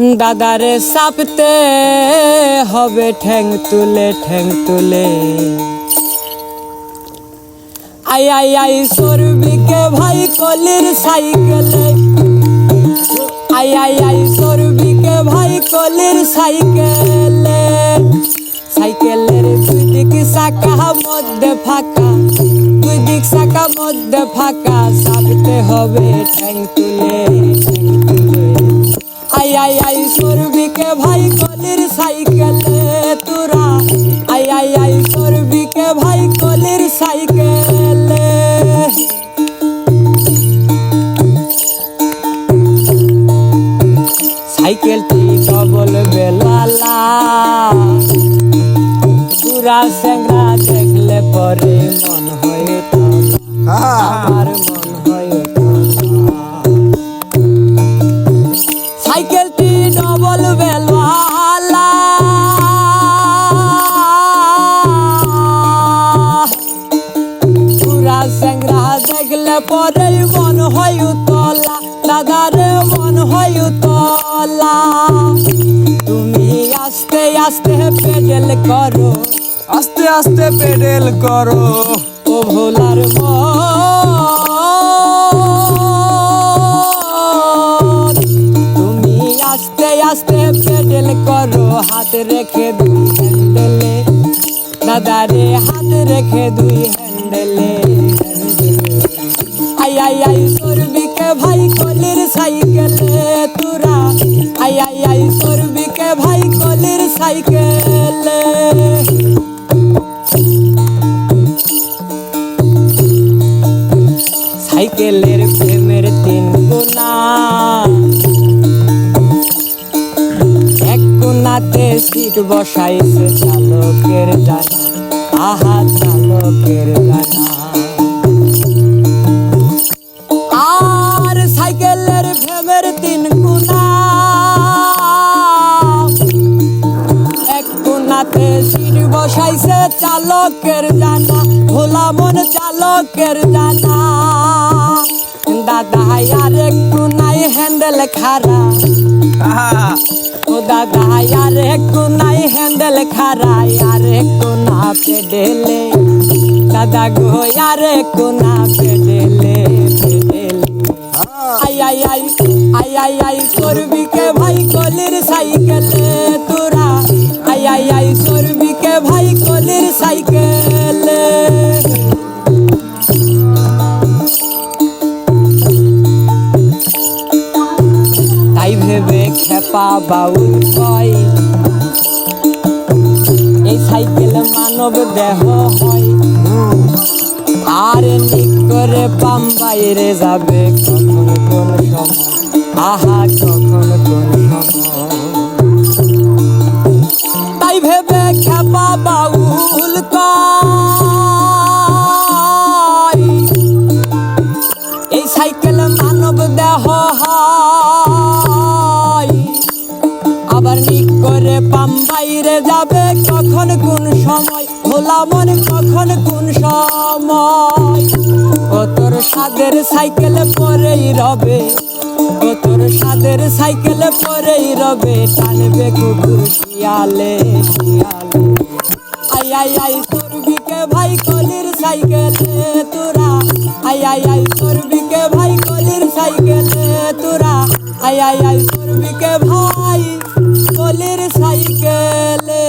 দাদারে সাপতে হবে ঠ্যাং তুলে ঠ্যাং তুলে। আই আই আই, সরবিকে ভাই কলির সাইকেলে। আই আই আই, সরবিকে ভাই কলির সাইকেলে। সাইকেলের দুই দিক চাকা মধ্যে ফাঁকা। দুই দিক চাকা মধ্যে ফাঁকা। সাপতে হবে ঠ্যাং তুলে। আই আই সরবিকে ভাই কলির সাইকেলে তোরা। আই আই আই সরবিকে ভাই কলির সাইকেলে সাইকেলটি ডবল বেলালা। পুরা সেঙ্গা দেখলে পরে মন হয় আমার দেখলে পরে মন হয় উতলা দাদারে মন হয় উতলা। তুমি আস্তে আস্তে পেডেল করো আস্তে আস্তে পেডেল করো। ও ভোলার তুমি আস্তে আস্তে পেডেল করো হাত রেখে দুই হ্যান্ডেলে। দাদারে হাত রেখে দুই হ্যান্ডেলে। আই আই সরবিকে ভাই কলির সাইকেলে তোরা। আই আই আই সরবিকে ভাই কলির সাইকেলে। সাইকেলের প্রেমের তিন গুণা। এক কোনাতে সিট বসাইছে চালকের জানা। আহা, চালকের জানা। বসাইছে চালকের জানা ভোলা মন চালকের জানা। দাদা আর একটু নাই হ্যান্ডেল খারা ও দাদা আর একটু নাই হ্যান্ডেল খারা আর একটু না পেডেলে দাদা গো আর একটু না পেডেলে পেডেলে। আই আই আই আই আই আই সরবিকে ভাই কলির সাইকেলে। কলির সাইকেলে। তাই ভেবে খেপা বাউল কয়, এই সাইকেল মানব দেহ হয়। আর নিক করে পাম বাইরে যাবে কখন কোন সময়? আহা, কখন কোন সময়? তাই ভেবে সাইকেল মানব দেহ আবার নিক করে পাম বাইরে যাবে কখন কোন সময়? ভোলা মন কখন কোন সময়? ও তোর সাদের সাইকেলে পরেই রবে ও তোর সাদের সাইকেলে পরেই রবে, টানবে কুকুর শিয়ালে শিয়ালে। আই আই আই সরবিকে ভাই কলির সাইকেলে তোরা? আই আই আই সরবিকে ভাই কলির গেলে তোরা আই আই আই সরবিকে ভাই? কলির সাইকেলে